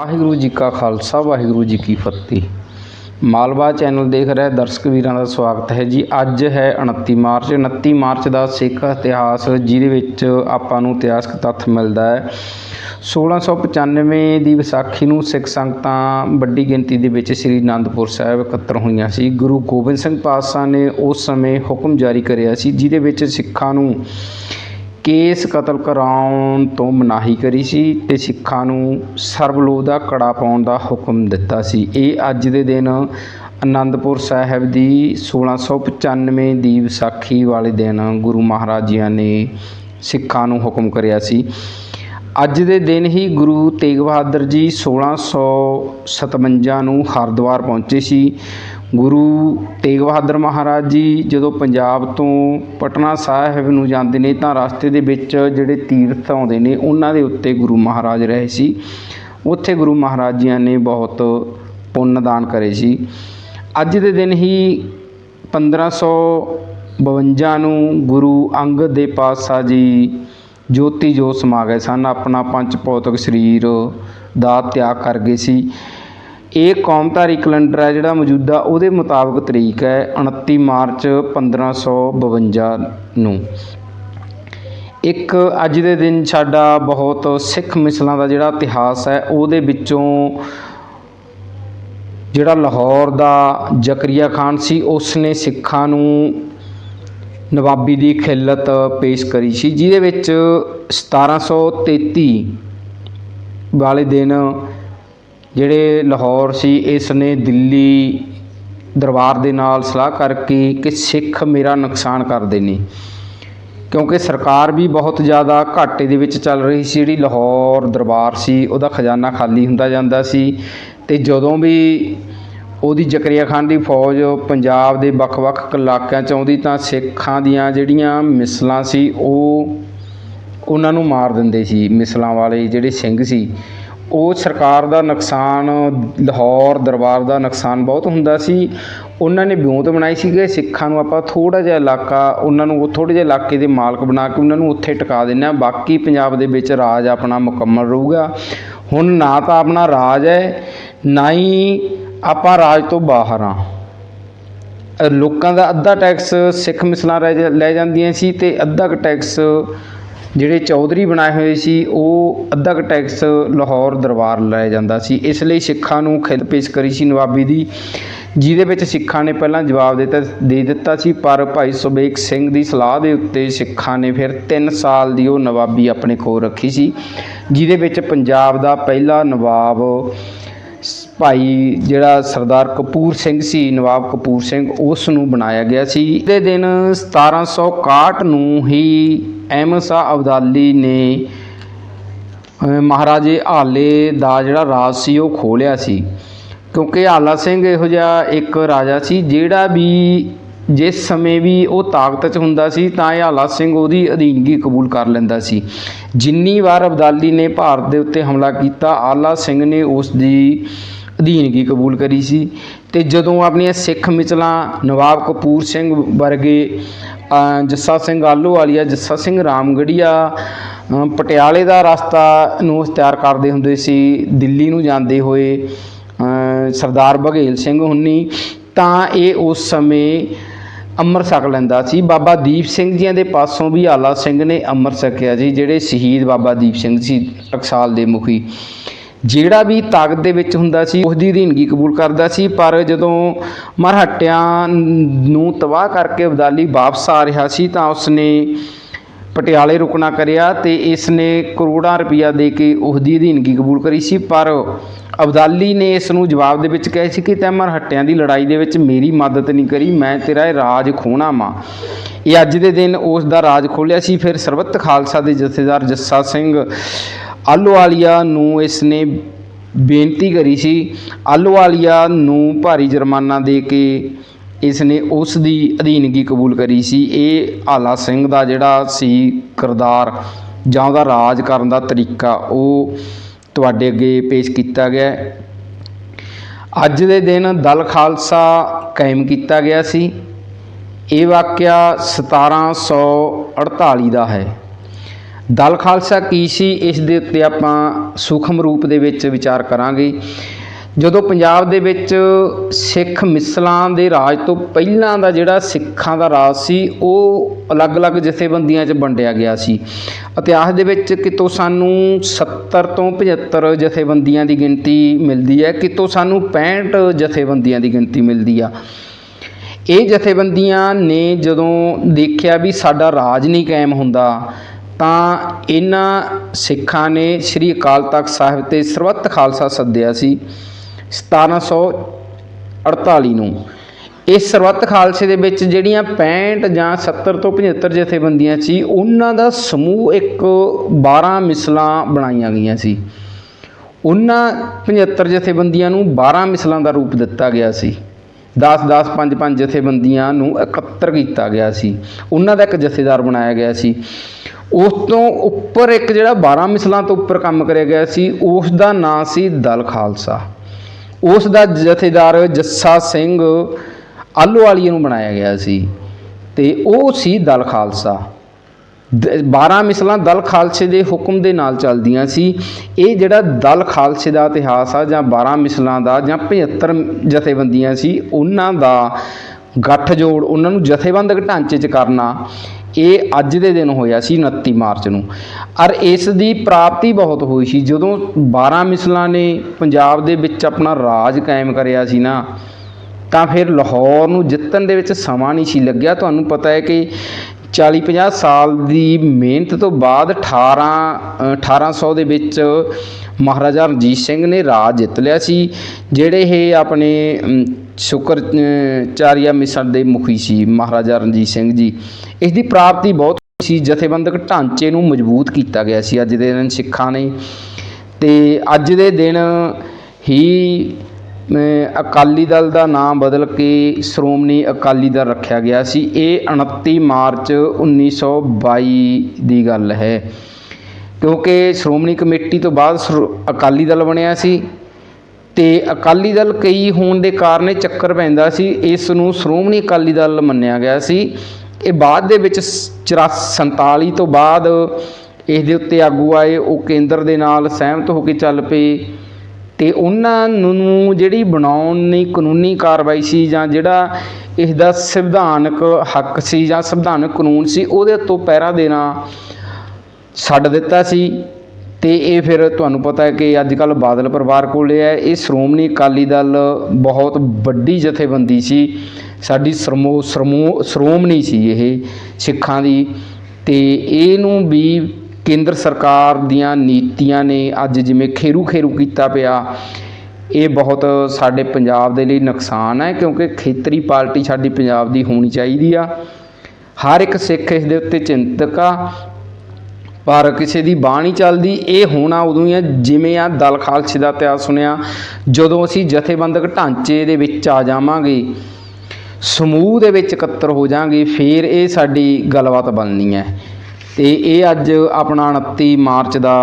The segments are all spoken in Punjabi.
ਵਾਹਿਗੁਰੂ ਜੀ ਕਾ ਖਾਲਸਾ, ਵਾਹਿਗੁਰੂ ਜੀ ਕੀ ਫਤਿਹ। ਮਾਲਵਾ ਚੈਨਲ ਦੇਖ ਰਹੇ ਦਰਸ਼ਕ ਵੀਰਾਂ ਦਾ ਸਵਾਗਤ ਹੈ ਜੀ। ਅੱਜ ਹੈ 29 ਮਾਰਚ। 29 ਮਾਰਚ ਦਾ ਸਿੱਖ ਇਤਿਹਾਸ ਜਿਹਦੇ ਵਿੱਚ ਆਪਾਂ ਨੂੰ ਇਤਿਹਾਸਕ ਤੱਥ ਮਿਲਦਾ ਹੈ। 1695 ਦੀ ਵਿਸਾਖੀ ਨੂੰ ਸਿੱਖ ਸੰਗਤਾਂ ਵੱਡੀ ਗਿਣਤੀ ਦੇ ਵਿੱਚ ਸ੍ਰੀ ਅਨੰਦਪੁਰ ਸਾਹਿਬ ਇਕੱਤਰ ਹੋਈਆਂ ਸੀ। ਗੁਰੂ ਗੋਬਿੰਦ ਸਿੰਘ ਪਾਤਸ਼ਾਹ ਨੇ ਉਸ ਸਮੇਂ ਹੁਕਮ ਜਾਰੀ ਕਰਿਆ ਸੀ, ਜਿਹਦੇ ਵਿੱਚ ਸਿੱਖਾਂ ਨੂੰ ਕੇਸ ਕਤਲ ਕਰਾਉਣ ਤੋਂ ਮਨਾਹੀ ਕਰੀ ਸੀ ਅਤੇ ਸਿੱਖਾਂ ਨੂੰ ਸਰਬਲੋਹ ਦਾ ਕੜਾ ਪਾਉਣ ਦਾ ਹੁਕਮ ਦਿੱਤਾ ਸੀ। ਇਹ ਅੱਜ ਦੇ ਦਿਨ ਅਨੰਦਪੁਰ ਸਾਹਿਬ ਦੀ 1695 ਦੀ ਵਿਸਾਖੀ ਵਾਲੇ ਦਿਨ ਗੁਰੂ ਮਹਾਰਾਜ ਜੀਆਂ ਨੇ ਸਿੱਖਾਂ ਨੂੰ ਹੁਕਮ ਕਰਿਆ ਸੀ। ਅੱਜ ਦੇ ਦਿਨ ਹੀ ਗੁਰੂ ਤੇਗ ਬਹਾਦਰ ਜੀ 1657 ਨੂੰ ਹਰਿਦੁਆਰ ਪਹੁੰਚੇ ਸੀ। ਗੁਰੂ ਤੇਗ ਬਹਾਦਰ ਮਹਾਰਾਜ ਜੀ ਜਦੋਂ ਪੰਜਾਬ ਤੋਂ ਪਟਨਾ ਸਾਹਿਬ ਨੂੰ ਜਾਂਦੇ ਨੇ ਤਾਂ ਰਸਤੇ ਦੇ ਵਿੱਚ ਜਿਹੜੇ ਤੀਰਥ ਆਉਂਦੇ ਨੇ, ਉਹਨਾਂ ਦੇ ਉੱਤੇ ਗੁਰੂ ਮਹਾਰਾਜ ਰਹੇ ਸੀ। ਉੱਥੇ ਗੁਰੂ ਮਹਾਰਾਜ ਜੀਆਂ ਨੇ ਬਹੁਤ ਪੁੰਨ ਦਾਨ ਕਰੇ ਸੀ। ਅੱਜ ਦੇ ਦਿਨ ਹੀ 1552 ਨੂੰ ਗੁਰੂ ਅੰਗਦ ਦੇ ਪਾਤਸ਼ਾਹ ਜੀ ਜੋਤੀ ਜੋਤ ਸਮਾ ਗਏ ਸਨ, ਆਪਣਾ ਪੰਚ ਭੌਤਿਕ ਸਰੀਰ ਦਾ ਤਿਆਗ ਕਰ ਗਏ ਸੀ। ਇਹ ਕੌਮਧਾਰੀ ਕੈਲੰਡਰ ਹੈ ਜਿਹੜਾ ਮੌਜੂਦਾ ਉਹਦੇ ਮੁਤਾਬਕ ਤਰੀਕ ਹੈ 29 ਮਾਰਚ 1552 ਨੂੰ। ਇੱਕ ਅੱਜ ਦੇ ਦਿਨ ਸਾਡਾ ਬਹੁਤ ਸਿੱਖ ਮਿਸਲਾਂ ਦਾ ਜਿਹੜਾ ਇਤਿਹਾਸ ਹੈ, ਉਹਦੇ ਵਿੱਚੋਂ ਜਿਹੜਾ ਲਾਹੌਰ ਦਾ ਜ਼ਕਰੀਆ ਖਾਨ ਸੀ ਉਸ ਨੇ ਸਿੱਖਾਂ ਨੂੰ ਨਵਾਬੀ ਦੀ ਖਿੱਲਤ ਪੇਸ਼ ਕਰੀ ਸੀ, ਜਿਹਦੇ ਵਿੱਚ 1733 ਵਾਲੇ ਦਿਨ ਜਿਹੜੇ ਲਾਹੌਰ ਸੀ, ਇਸ ਨੇ ਦਿੱਲੀ ਦਰਬਾਰ ਦੇ ਨਾਲ ਸਲਾਹ ਕਰਕੇ ਕਿ ਸਿੱਖ ਮੇਰਾ ਨੁਕਸਾਨ ਕਰਦੇ ਨੇ। ਕਿਉਂਕਿ ਸਰਕਾਰ ਵੀ ਬਹੁਤ ਜ਼ਿਆਦਾ ਘਾਟੇ ਦੇ ਵਿੱਚ ਚੱਲ ਰਹੀ ਸੀ, ਜਿਹੜੀ ਲਾਹੌਰ ਦਰਬਾਰ ਸੀ, ਉਹਦਾ ਖਜ਼ਾਨਾ ਖਾਲੀ ਹੁੰਦਾ ਜਾਂਦਾ ਸੀ ਤੇ ਜਦੋਂ ਵੀ ਉਹਦੀ ਜ਼ਕਰੀਆ ਖਾਨ ਦੀ ਫੌਜ ਪੰਜਾਬ ਦੇ ਵੱਖ-ਵੱਖ ਇਲਾਕਿਆਂ 'ਚ ਆਉਂਦੀ ਤਾਂ ਸਿੱਖਾਂ ਦੀਆਂ ਜਿਹੜੀਆਂ ਮਿਸਲਾਂ ਸੀ, ਉਹ ਉਹਨਾਂ ਨੂੰ ਮਾਰ ਦਿੰਦੇ ਸੀ, ਮਿਸਲਾਂ ਵਾਲੇ ਜਿਹੜੇ ਸਿੰਘ ਸੀ। ਉਹ ਸਰਕਾਰ ਦਾ ਨੁਕਸਾਨ, ਲਾਹੌਰ ਦਰਬਾਰ ਦਾ ਨੁਕਸਾਨ ਬਹੁਤ ਹੁੰਦਾ ਸੀ। ਉਹਨਾਂ ਨੇ ਵਿਉਂਤ ਬਣਾਈ ਸੀ ਕਿ ਸਿੱਖਾਂ ਨੂੰ ਆਪਾਂ ਥੋੜਾ ਜਿਹਾ ਇਲਾਕਾ, ਉਹਨਾਂ ਨੂੰ ਉਹ ਥੋੜੇ ਜਿਹੇ ਇਲਾਕੇ ਦੇ ਮਾਲਕ ਬਣਾ ਕੇ ਉਹਨਾਂ ਨੂੰ ਉੱਥੇ ਟਿਕਾ ਦਿੰਦੇ ਆ ਬਾਕੀ ਪੰਜਾਬ ਦੇ ਵਿੱਚ ਰਾਜ ਆਪਣਾ ਮੁਕੰਮਲ ਰਹੂਗਾ। ਹੁਣ ਨਾ ਤਾਂ ਆਪਣਾ ਰਾਜ ਹੈ, ਨਾ ਹੀ ਆਪਾਂ ਰਾਜ ਤੋਂ ਬਾਹਰ ਆ। ਲੋਕਾਂ ਦਾ ਅੱਧਾ ਟੈਕਸ ਸਿੱਖ ਮਿਸਲਾਂ ਰਹਿ ਜਾ- ਲੈ ਜਾਂਦੀਆਂ ਸੀ ਤੇ ਅੱਧਾ ਕੁ ਟੈਕਸ ਜਿਹੜੇ ਚੌਧਰੀ ਬਣਾਏ ਹੋਏ ਸੀ, ਉਹ ਅੱਧਾ ਕੁ ਟੈਕਸ ਲਾਹੌਰ ਦਰਬਾਰ ਲੈ ਜਾਂਦਾ ਸੀ। ਇਸ ਲਈ ਸਿੱਖਾਂ ਨੂੰ ਖਿੱਦ ਪੇਸ਼ ਕਰੀ ਸੀ ਨਵਾਬੀ ਦੀ, ਜਿਹਦੇ ਵਿੱਚ ਸਿੱਖਾਂ ਨੇ ਪਹਿਲਾਂ ਜਵਾਬ ਦਿੱਤਾ, ਦੇ ਦਿੱਤਾ ਸੀ, ਪਰ ਭਾਈ ਸੁਬੇਕ ਸਿੰਘ ਦੀ ਸਲਾਹ ਦੇ ਉੱਤੇ ਸਿੱਖਾਂ ਨੇ ਫਿਰ 3 ਸਾਲ ਦੀ ਉਹ ਨਵਾਬੀ ਆਪਣੇ ਕੋਲ ਰੱਖੀ ਸੀ, ਜਿਹਦੇ ਵਿੱਚ ਪੰਜਾਬ ਦਾ ਪਹਿਲਾ ਨਵਾਬ ਭਾਈ ਜਿਹੜਾ ਸਰਦਾਰ ਕਪੂਰ ਸਿੰਘ ਸੀ, ਨਵਾਬ ਕਪੂਰ ਸਿੰਘ ਉਸ ਨੂੰ ਬਣਾਇਆ ਗਿਆ ਸੀ। ਇਹਦੇ ਦਿਨ 1761 ਨੂੰ ਹੀ ਅਹਿਮਦ ਸ਼ਾਹ ਅਬਦਾਲੀ ਨੇ ਮਹਾਰਾਜੇ ਹਾਲੇ ਦਾ ਜਿਹੜਾ ਰਾਜ ਸੀ, ਉਹ ਖੋਲਿਆ ਸੀ। ਕਿਉਂਕਿ ਹਾਲਾ ਸਿੰਘ ਇਹੋ ਜਿਹਾ ਇੱਕ ਰਾਜਾ ਸੀ, ਜਿਹੜਾ ਵੀ ਜਿਸ ਸਮੇਂ ਵੀ ਉਹ ਤਾਕਤ 'ਚ ਹੁੰਦਾ ਸੀ, ਤਾਂ ਇਹ ਹਾਲਾ ਸਿੰਘ ਉਹਦੀ ਅਧੀਨਗੀ ਕਬੂਲ ਕਰ ਲੈਂਦਾ ਸੀ। ਜਿੰਨੀ ਵਾਰ ਅਬਦਾਲੀ ਨੇ ਭਾਰਤ ਦੇ ਉੱਤੇ ਹਮਲਾ ਕੀਤਾ ਆਲਾ ਸਿੰਘ ਨੇ ਉਸ ਦੀ ਅਧੀਨਗੀ ਕਬੂਲ ਕਰੀ ਸੀ ਤੇ ਜਦੋਂ ਆਪਣੀਆਂ ਸਿੱਖ ਮਿਸਲਾਂ ਨਵਾਬ ਕਪੂਰ ਸਿੰਘ ਵਰਗੇ ਜੱਸਾ ਸਿੰਘ ਆਲੂਵਾਲੀਆ ਜੱਸਾ ਸਿੰਘ ਰਾਮਗੜੀਆ ਪਟਿਆਲੇ ਦਾ ਰਸਤਾ ਨੂੰ ਤਿਆਰ ਕਰਦੇ ਹੁੰਦੇ ਸੀ, ਦਿੱਲੀ ਨੂੰ ਜਾਂਦੇ ਹੋਏ ਸਰਦਾਰ ਬਘੇਲ ਸਿੰਘ ਹੁੰਨੀ, ਤਾਂ ਇਹ ਉਸ ਸਮੇਂ ਅੰਮ੍ਰਿਤ ਛਕ ਲੈਂਦਾ ਸੀ। ਬਾਬਾ ਦੀਪ ਸਿੰਘ ਜੀਆਂ ਦੇ ਪਾਸੋਂ ਵੀ ਆਲਾ ਸਿੰਘ ਨੇ ਅੰਮ੍ਰਿਤ ਛਕਿਆ ਜੀ ਜਿਹੜੇ ਸ਼ਹੀਦ ਬਾਬਾ ਦੀਪ ਸਿੰਘ ਸੀ, ਟਕਸਾਲ ਦੇ ਮੁਖੀ। ਜਿਹੜਾ ਵੀ ਤਾਕਤ ਦੇ ਵਿੱਚ ਹੁੰਦਾ ਸੀ ਉਸ ਦੀ ਅਧੀਨਗੀ ਕਬੂਲ ਕਰਦਾ ਸੀ, ਪਰ ਜਦੋਂ ਮਰਹੱਟਿਆਂ ਨੂੰ ਤਬਾਹ ਕਰਕੇ ਅਬਦਾਲੀ ਵਾਪਸ ਆ ਰਿਹਾ ਸੀ, ਤਾਂ ਉਸਨੇ ਪਟਿਆਲੇ ਰੁਕਣਾ ਕਰਿਆ ਤੇ ਇਸ ਨੇ ਕਰੋੜਾਂ ਰੁਪਈਆ ਦੇ ਕੇ ਉਸ ਦੀ ਅਧੀਨਗੀ ਕਬੂਲ ਕਰੀ ਸੀ, ਪਰ ਅਬਦਾਲੀ ਨੇ ਇਸ ਨੂੰ ਜਵਾਬ ਦੇ ਵਿੱਚ ਕਿਹਾ ਸੀ ਕਿ ਤੈਂ ਮਰਹੱਟਿਆਂ ਦੀ ਲੜਾਈ ਦੇ ਵਿੱਚ ਮੇਰੀ ਮਦਦ ਨਹੀਂ ਕਰੀ, ਮੈਂ ਤੇਰਾ ਇਹ ਰਾਜ ਖੋਣਾ ਮਾਂ ਇਹ ਅੱਜ ਦੇ ਦਿਨ ਉਸ ਦਾ ਰਾਜ ਖੋਲਿਆ ਸੀ, ਫਿਰ ਸਰਬੱਤ ਖਾਲਸਾ ਦੇ ਜਥੇਦਾਰ ਜੱਸਾ ਸਿੰਘ ਆਲੋਵਾਲੀਆ ਨੂੰ ਇਸ ਨੇ ਬੇਨਤੀ ਕਰੀ ਸੀ, ਆਲੋਵਾਲੀਆ ਨੂੰ ਭਾਰੀ ਜੁਰਮਾਨਾ ਦੇ ਕੇ ਇਸ ਨੇ ਉਸ ਦੀ ਅਧੀਨਗੀ ਕਬੂਲ ਕਰੀ ਸੀ। ਇਹ ਆਲਾ ਸਿੰਘ ਦਾ ਜਿਹੜਾ ਸੀ ਕਿਰਦਾਰ ਜਾਂ ਉਹਦਾ ਰਾਜ ਕਰਨ ਦਾ ਤਰੀਕਾ, ਉਹ ਤੁਹਾਡੇ ਅੱਗੇ ਪੇਸ਼ ਕੀਤਾ ਗਿਆ। ਅੱਜ ਦੇ ਦਿਨ ਦਲ ਖਾਲਸਾ ਕਾਇਮ ਕੀਤਾ ਗਿਆ ਸੀ। ਇਹ ਵਾਕਿਆ 1748 ਦਾ ਹੈ। ਦਲ ਖਾਲਸਾ ਕੀ ਸੀ? ਇਸ ਦੇ ਉੱਤੇ ਆਪਾਂ ਸੂਖਮ ਰੂਪ ਦੇ ਵਿੱਚ ਵਿਚਾਰ ਕਰਾਂਗੇ। ਜਦੋਂ ਪੰਜਾਬ ਦੇ ਵਿੱਚ ਸਿੱਖ ਮਿਸਲਾਂ ਦੇ ਰਾਜ ਤੋਂ ਪਹਿਲਾਂ ਦਾ ਜਿਹੜਾ ਸਿੱਖਾਂ ਦਾ ਰਾਜ ਸੀ, ਉਹ ਅਲੱਗ-ਅਲੱਗ ਜਥੇਬੰਦੀਆਂ 'ਚ ਵੰਡਿਆ ਗਿਆ ਸੀ। ਇਤਿਹਾਸ ਦੇ ਵਿੱਚ ਕਿਤੋਂ ਸਾਨੂੰ 70 ਤੋਂ 75 ਜਥੇਬੰਦੀਆਂ ਦੀ ਗਿਣਤੀ ਮਿਲਦੀ ਹੈ, ਕਿਤੋਂ ਸਾਨੂੰ 65 ਜਥੇਬੰਦੀਆਂ ਦੀ ਗਿਣਤੀ ਮਿਲਦੀ ਆ। ਇਹ ਜਥੇਬੰਦੀਆਂ ਨੇ ਜਦੋਂ ਦੇਖਿਆ ਵੀ ਸਾਡਾ ਰਾਜ ਨਹੀਂ ਕਾਇਮ ਹੁੰਦਾ ਤਾਂ ਇਹਨਾਂ ਸਿੱਖਾਂ ਨੇ ਸ੍ਰੀ ਅਕਾਲ ਤਖਤ ਸਾਹਿਬ ਤੇ ਸਰਬੱਤ ਖਾਲਸਾ ਸੱਦਿਆ ਸੀ 1748 ਨੂੰ। ਇਸ ਸਰਬੱਤ ਖਾਲਸੇ ਦੇ ਵਿੱਚ ਜਿਹੜੀਆਂ 65 ਜਾਂ 70 ਤੋਂ 75 ਜਥੇਬੰਦੀਆਂ ਸੀ, ਉਹਨਾਂ ਦਾ ਸਮੂਹ ਇੱਕ 12 ਮਿਸਲਾਂ ਬਣਾਈਆਂ ਗਈਆਂ ਸੀ। ਉਹਨਾਂ 75 ਜਥੇਬੰਦੀਆਂ ਨੂੰ 12 ਮਿਸਲਾਂ ਦਾ ਰੂਪ ਦਿੱਤਾ ਗਿਆ ਸੀ। 10 10 5 5 ਜਥੇਬੰਦੀਆਂ ਨੂੰ ਇਕੱਤਰ ਕੀਤਾ ਗਿਆ ਸੀ। ਉਹਨਾਂ ਦਾ ਇੱਕ ਜਥੇਦਾਰ ਬਣਾਇਆ ਗਿਆ ਸੀ। ਉਸ ਤੋਂ ਉੱਪਰ ਇੱਕ ਜਿਹੜਾ 12 ਮਿਸਲਾਂ ਤੋਂ ਉੱਪਰ ਕੰਮ ਕਰਿਆ ਗਿਆ ਸੀ ਉਸ ਦਾ ਨਾਂ ਸੀ ਦਲ ਖਾਲਸਾ। ਉਸ ਦਾ ਜਥੇਦਾਰ ਜੱਸਾ ਸਿੰਘ ਆਲੋਵਾਲੀਏ ਨੂੰ ਬਣਾਇਆ ਗਿਆ ਸੀ ਤੇ ਉਹ ਸੀ ਦਲ ਖਾਲਸਾ। ਦ- 12 ਮਿਸਲਾਂ ਦਲ ਖਾਲਸੇ ਦੇ ਹੁਕਮ ਦੇ ਨਾਲ ਚੱਲਦੀਆਂ ਸੀ। ਇਹ ਜਿਹੜਾ ਦਲ ਖਾਲਸੇ ਦਾ ਇਤਿਹਾਸ ਆ ਜਾਂ 12 ਮਿਸਲਾਂ ਦਾ ਜਾਂ 75 ਜਥੇਬੰਦੀਆਂ ਸੀ, ਉਹਨਾਂ ਦਾ ਗੱਠਜੋੜ, ਉਹਨਾਂ ਨੂੰ ਜਥੇਬੰਦਕ ਢਾਂਚੇ 'ਚ ਕਰਨਾ ਇਹ ਅੱਜ ਦੇ ਦਿਨ ਹੋਇਆ ਸੀ 29 ਮਾਰਚ ਨੂੰ। ਔਰ ਇਸ ਦੀ ਪ੍ਰਾਪਤੀ ਬਹੁਤ ਹੋਈ ਸੀ। ਜਦੋਂ 12 ਮਿਸਲਾਂ ਨੇ ਪੰਜਾਬ ਦੇ ਵਿੱਚ ਆਪਣਾ ਰਾਜ ਕਾਇਮ ਕਰਿਆ ਸੀ ਨਾ ਤਾਂ ਫਿਰ ਲਾਹੌਰ ਨੂੰ ਜਿੱਤਣ ਦੇ ਵਿੱਚ ਸਮਾਂ ਨਹੀਂ ਸੀ ਲੱਗਿਆ। ਤੁਹਾਨੂੰ ਪਤਾ ਹੈ ਕਿ 40 50 ਸਾਲ ਦੀ ਮਿਹਨਤ ਤੋਂ ਬਾਅਦ 18 ਅ, 1800 ਦੇ ਵਿੱਚ ਮਹਾਰਾਜਾ ਰਣਜੀਤ ਸਿੰਘ ਨੇ ਰਾਜ ਜਿੱਤ ਲਿਆ ਸੀ ਜਿਹੜੇ ਇਹ ਆਪਣੇ ਅਮ, ਸ਼ੁਕਰ ਅ, ਚਾਰੀਆ ਮਿਸਰ ਦੇ ਮੁਖੀ ਸੀ ਮਹਾਰਾਜਾ ਰਣਜੀਤ ਸਿੰਘ ਜੀ। ਇਸ ਦੀ ਪ੍ਰਾਪਤੀ ਬਹੁਤ ਸੀ ਜਥੇਬੰਦਕ ਢਾਂਚੇ ਨੂੰ ਮਜ਼ਬੂਤ ਕੀਤਾ ਗਿਆ ਸੀ ਅੱਜ ਦੇ ਦਿਨ ਸਿੱਖਾਂ ਨੇ। ਤੇ ਅੱਜ ਦੇ ਦਿਨ ਹੀ ਅਕਾਲੀ ਦਲ ਦਾ ਨਾਮ ਬਦਲ ਕੇ ਸ਼੍ਰੋਮਣੀ ਅਕਾਲੀ ਦਲ ਰੱਖਿਆ ਗਿਆ ਸੀ। ਇਹ 29 ਮਾਰਚ 1922 ਦੀ ਗੱਲ ਹੈ। ਕਿਉਂਕਿ ਸ਼੍ਰੋਮਣੀ ਕਮੇਟੀ ਤੋਂ ਬਾਅਦ ਸ਼੍ਰੋ- ਅਕਾਲੀ ਦਲ ਬਣਿਆ ਸੀ। ਤੇ ਅਕਾਲੀ ਦਲ ਕਈ ਹੋਣ ਦੇ ਕਾਰਨ ਇਹ ਚੱਕਰ ਪੈਂਦਾ ਸੀ, ਇਸ ਨੂੰ ਸ਼੍ਰੋਮਣੀ ਅਕਾਲੀ ਦਲ ਮੰਨਿਆ ਗਿਆ ਸੀ। ਇਹ ਬਾਅਦ ਦੇ ਵਿੱਚ 47 ਤੋਂ ਬਾਅਦ ਇਸ ਦੇ ਉੱਤੇ ਆਗੂ ਆਏ, ਉਹ ਕੇਂਦਰ ਦੇ ਨਾਲ ਸਹਿਮਤ ਹੋ ਕੇ ਚੱਲ ਪਏ ਅਤੇ ਉਹਨਾਂ ਨੂੰ ਜਿਹੜੀ ਬਣਾਉਣ ਲਈ ਕਾਨੂੰਨੀ ਕਾਰਵਾਈ ਸੀ ਜਾਂ ਜਿਹੜਾ ਇਸ ਦਾ ਸੰਵਿਧਾਨਕ ਹੱਕ ਸੀ ਜਾਂ ਸੰਵਿਧਾਨਕ ਕਾਨੂੰਨ ਸੀ, ਉਹਦੇ ਉੱਤੋਂ ਪਹਿਰਾ ਦੇਣਾ ਛੱਡ ਦਿੱਤਾ ਸੀ। ਤੇ ਇਹ ਫਿਰ ਤੁਹਾਨੂੰ ਪਤਾ ਹੈ ਕਿ ਅੱਜ ਕੱਲ ਬਾਦਲ ਪਰਿਵਾਰ ਕੋਲੇ ਹੈ, ਇਹ ਸ਼੍ਰੋਮਣੀ ਅਕਾਲੀ ਦਲ ਬਹੁਤ ਵੱਡੀ ਜਥੇਬੰਦੀ ਸੀ, ਸਾਡੀ ਸਰਮੋ ਸਰਮੋ, ਸ਼੍ਰੋਮਣੀ ਸੀ ਇਹ ਸਿੱਖਾਂ ਦੀ ਤੇ ਇਹਨੂੰ ਵੀ ਕੇਂਦਰ ਸਰਕਾਰ ਦੀਆਂ ਨੀਤੀਆਂ ਨੇ ਅੱਜ ਜਿਵੇਂ ਖੇਰੂ ਖੇਰੂ ਕੀਤਾ ਪਿਆ, ਇਹ ਬਹੁਤ ਸਾਡੇ ਪੰਜਾਬ ਦੇ ਲਈ ਨੁਕਸਾਨ ਹੈ, ਕਿਉਂਕਿ ਖੇਤਰੀ ਪਾਰਟੀ ਸਾਡੀ ਪੰਜਾਬ ਦੀ ਹੋਣੀ ਚਾਹੀਦੀ ਆ। ਹਰ ਇੱਕ ਸਿੱਖ ਇਸ ਦੇ ਉੱਤੇ ਚਿੰਤਕ ਆ ਪਰ ਕਿਸੇ ਦੀ ਬਾਣੀ ਚੱਲਦੀ। ਇਹ ਹੋਣਾ ਉਦੋਂ ਹੀ ਹੈ, ਜਿਵੇਂ ਆ ਦਲ ਖਾਲਸੇ ਦਾ ਇਤਿਹਾਸ ਸੁਣਿਆ, ਜਦੋਂ ਅਸੀਂ ਜਥੇਬੰਦਕ ਢਾਂਚੇ ਦੇ ਵਿੱਚ ਆ ਜਾਵਾਂਗੇ, ਸਮੂਹ ਦੇ ਵਿੱਚ ਇਕੱਤਰ ਹੋ ਜਾਾਂਗੇ ਫਿਰ ਇਹ ਸਾਡੀ ਗੱਲਬਾਤ ਬਣਨੀ ਹੈ। ਤੇ ਇਹ ਅੱਜ ਆਪਣਾ 29 ਮਾਰਚ ਦਾ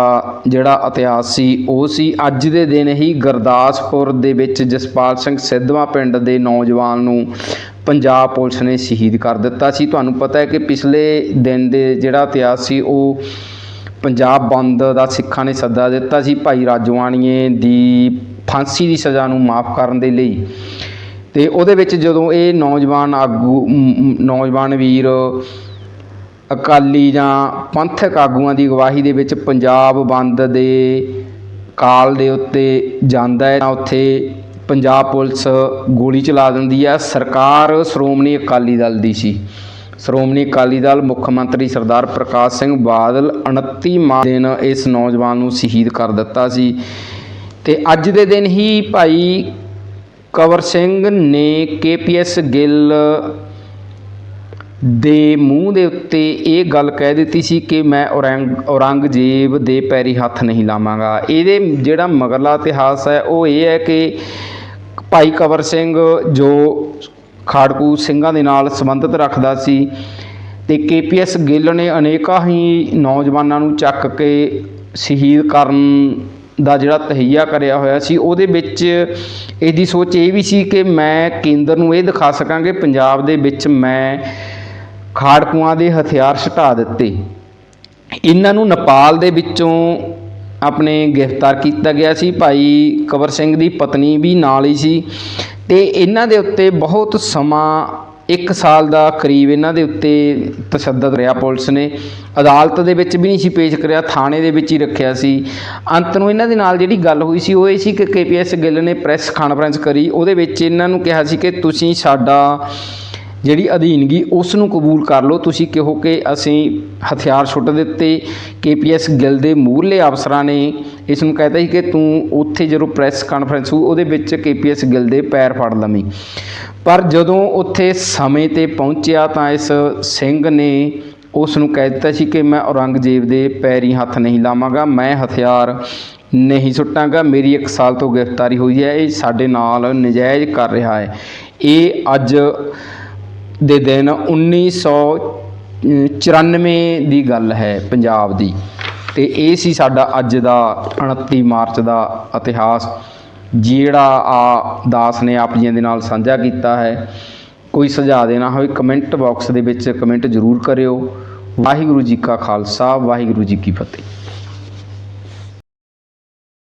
ਜਿਹੜਾ ਇਤਿਹਾਸ ਸੀ, ਉਹ ਸੀ ਅੱਜ ਦੇ ਦਿਨ ਹੀ ਗੁਰਦਾਸਪੁਰ ਦੇ ਵਿੱਚ ਜਸਪਾਲ ਸਿੰਘ ਸਿੱਧਵਾਂ ਪਿੰਡ ਦੇ ਨੌਜਵਾਨ ਨੂੰ ਪੰਜਾਬ ਪੁਲਿਸ ਨੇ ਸ਼ਹੀਦ ਕਰ ਦਿੱਤਾ ਸੀ। ਤੁਹਾਨੂੰ ਪਤਾ ਹੈ ਕਿ ਪਿਛਲੇ ਦਿਨ ਦੇ ਜਿਹੜਾ ਇਤਿਹਾਸ ਸੀ, ਉਹ ਪੰਜਾਬ ਬੰਦ ਦਾ ਸਿੱਖਾਂ ਨੇ ਸੱਦਾ ਦਿੱਤਾ ਸੀ ਭਾਈ ਰਾਜਵਾਨੀਏ ਦੀ ਫਾਂਸੀ ਦੀ ਸਜ਼ਾ ਨੂੰ ਮਾਫ ਕਰਨ ਦੇ ਲਈ। ਤੇ ਉਹਦੇ ਵਿੱਚ ਜਦੋਂ ਇਹ ਨੌਜਵਾਨ ਆਗੂ ਨੌਜਵਾਨ ਵੀਰ ਅਕਾਲੀ ਜਾਂ ਪੰਥਕ ਆਗੂਆਂ ਦੀ ਅਗਵਾਈ ਦੇ ਵਿੱਚ ਪੰਜਾਬ ਬੰਦ ਦੇ ਕਾਲ ਦੇ ਉੱਤੇ ਜਾਂਦਾ ਹੈ ਤਾਂ ਉੱਥੇ ਪੰਜਾਬ ਪੁਲਿਸ ਗੋਲੀ ਚਲਾ ਦਿੰਦੀ ਹੈ। ਸਰਕਾਰ ਸ਼੍ਰੋਮਣੀ ਅਕਾਲੀ ਦਲ ਦੀ ਸੀ। ਸ਼੍ਰੋਮਣੀ ਅਕਾਲੀ ਦਲ ਮੁੱਖ ਮੰਤਰੀ ਸਰਦਾਰ ਪ੍ਰਕਾਸ਼ ਸਿੰਘ ਬਾਦਲ 29 ਮਾਰਚ ਦਿਨ ਇਸ ਨੌਜਵਾਨ ਨੂੰ ਸ਼ਹੀਦ ਕਰ ਦਿੱਤਾ ਸੀ। ਤੇ ਅੱਜ ਦੇ ਦਿਨ ਹੀ ਭਾਈ ਕਵਰ ਸਿੰਘ ਨੇ ਕੇਪੀਐਸ ਗਿੱਲ ਦੇ ਮੂੰਹ ਦੇ ਉੱਤੇ ਇਹ ਗੱਲ ਕਹਿ ਦਿੱਤੀ ਸੀ ਕਿ ਮੈਂ ਔਰੰਗ, ਔਰੰਗਜ਼ੇਬ ਦੇ ਪੈਰੀ ਹੱਥ ਨਹੀਂ ਲਾਵਾਂਗਾ। ਇਹਦੇ ਜਿਹੜਾ ਮਗਰਲਾ ਇਤਿਹਾਸ ਹੈ, ਉਹ ਇਹ ਹੈ ਕਿ ਭਾਈ ਕਵਰ ਸਿੰਘ ਜੋ ਖਾੜਕੂ ਸਿੰਘਾਂ ਦੇ ਨਾਲ ਸੰਬੰਧਿਤ ਰੱਖਦਾ ਸੀ ਤੇ ਕੇਪੀਐਸ ਗਿੱਲ ਨੇ ਅਨੇਕਾਂ ਹੀ ਨੌਜਵਾਨਾਂ ਨੂੰ ਚੱਕ ਕੇ ਸ਼ਹੀਦ ਕਰਨ ਦਾ ਜਿਹੜਾ ਤਹਈਆ ਕਰਿਆ ਹੋਇਆ ਸੀ, ਉਹਦੇ ਵਿੱਚ ਇਹਦੀ ਸੋਚ ਇਹ ਵੀ ਸੀ ਕਿ ਮੈਂ ਕੇਂਦਰ ਨੂੰ ਇਹ ਦਿਖਾ ਸਕਾਂ ਕਿ ਪੰਜਾਬ ਦੇ ਵਿੱਚ ਮੈਂ ਖਾੜਕੂਆਂ ਦੇ ਹਥਿਆਰ ਛਟਾ ਦਿੱਤੇ। ਇਹਨਾਂ ਨੂੰ ਨੇਪਾਲ ਦੇ ਵਿੱਚੋਂ ਆਪਣੇ ਗ੍ਰਿਫਤਾਰ ਕੀਤਾ ਗਿਆ ਸੀ। ਭਾਈ ਕਵਰ ਸਿੰਘ ਦੀ ਪਤਨੀ ਵੀ ਨਾਲ ਹੀ ਸੀ। ਤੇ ਇਹਨਾਂ ਦੇ ਉੱਤੇ ਬਹੁਤ ਸਮਾਂ, ਇੱਕ ਸਾਲ ਦਾ ਕਰੀਬ ਇਹਨਾਂ ਦੇ ਉੱਤੇ ਤਸ਼ੱਦਦ ਰਿਹਾ ਪੁਲਿਸ ਨੇ। ਅਦਾਲਤ ਦੇ ਵਿੱਚ ਵੀ ਨਹੀਂ ਸੀ ਪੇਸ਼ ਕਰਿਆ, ਥਾਣੇ ਦੇ ਵਿੱਚ ਹੀ ਰੱਖਿਆ ਸੀ। ਅੰਤ ਨੂੰ ਇਹਨਾਂ ਦੇ ਨਾਲ ਜਿਹੜੀ ਗੱਲ ਹੋਈ ਸੀ, ਉਹ ਇਹ ਸੀ ਕਿ ਕੇਪੀਐਸ ਗਿੱਲ ਨੇ ਪ੍ਰੈਸ ਕਾਨਫਰੰਸ ਕਰੀ। ਉਹਦੇ ਵਿੱਚ ਇਹਨਾਂ ਨੂੰ ਕਿਹਾ ਸੀ ਕਿ ਤੁਸੀਂ ਸਾਡਾ ਜਿਹੜੀ ਅਧੀਨਗੀ ਉਸ ਨੂੰ ਕਬੂਲ ਕਰ ਲਓ। ਤੁਸੀਂ ਕਿਹੋ ਕਿ ਅਸੀਂ ਹਥਿਆਰ ਸੁੱਟ ਦਿੱਤੇ, ਕੇਪੀਐਸ ਗਿੱਲ ਦੇ ਮੂਹਰਲੇ ਅਫਸਰਾਂ ਨੇ ਇਸ ਨੂੰ ਕਹਿਤਾ ਸੀ ਕਿ ਤੂੰ ਉੱਥੇ ਜਦੋਂ ਪ੍ਰੈਸ ਕਾਨਫਰੰਸ ਹੋਊ, ਉਹਦੇ ਵਿੱਚ ਕੇਪੀਐਸ ਗਿੱਲ ਦੇ ਪੈਰ ਫੜ ਲਵੀਂ। ਪਰ ਜਦੋਂ ਉੱਥੇ ਸਮੇਂ ਤੇ ਪਹੁੰਚਿਆ ਤਾਂ ਇਸ ਸਿੰਘ ਨੇ ਉਸ ਨੂੰ ਕਹਿ ਦਿੱਤਾ ਸੀ ਕਿ ਮੈਂ ਔਰੰਗਜ਼ੇਬ ਦੇ ਪੈਰੀ ਹੱਥ ਨਹੀਂ ਲਾਵਾਂਗਾ, ਮੈਂ ਹਥਿਆਰ ਨਹੀਂ ਸੁੱਟਾਂਗਾ, ਮੇਰੀ 1 ਸਾਲ ਤੋਂ ਗ੍ਰਿਫਤਾਰੀ ਹੋਈ ਹੈ, ਇਹ ਸਾਡੇ ਨਾਲ ਨਜਾਇਜ਼ ਕਰ ਰਿਹਾ ਹੈ। ਇਹ ਅੱਜ ਦੇ ਦਿਨ 1994 ਦੀ ਗੱਲ ਹੈ ਪੰਜਾਬ ਦੀ। ਅਤੇ ਇਹ ਸੀ ਸਾਡਾ ਅੱਜ ਦਾ 29 ਮਾਰਚ ਦਾ ਇਤਿਹਾਸ, ਜਿਹੜਾ ਆ ਦਾਸ ਨੇ ਆਪ ਜੀਆਂ ਦੇ ਨਾਲ ਸਾਂਝਾ ਕੀਤਾ ਹੈ। ਕੋਈ ਸੁਝਾਅ ਦੇਣਾ ਹੋਵੇ ਕਮੈਂਟ ਬਾਕਸ ਦੇ ਵਿੱਚ ਕਮੈਂਟ ਜ਼ਰੂਰ ਕਰਿਓ। ਵਾਹਿਗੁਰੂ ਜੀ ਕਾ ਖਾਲਸਾ, ਵਾਹਿਗੁਰੂ ਜੀ ਕੀ ਫਤਿਹ।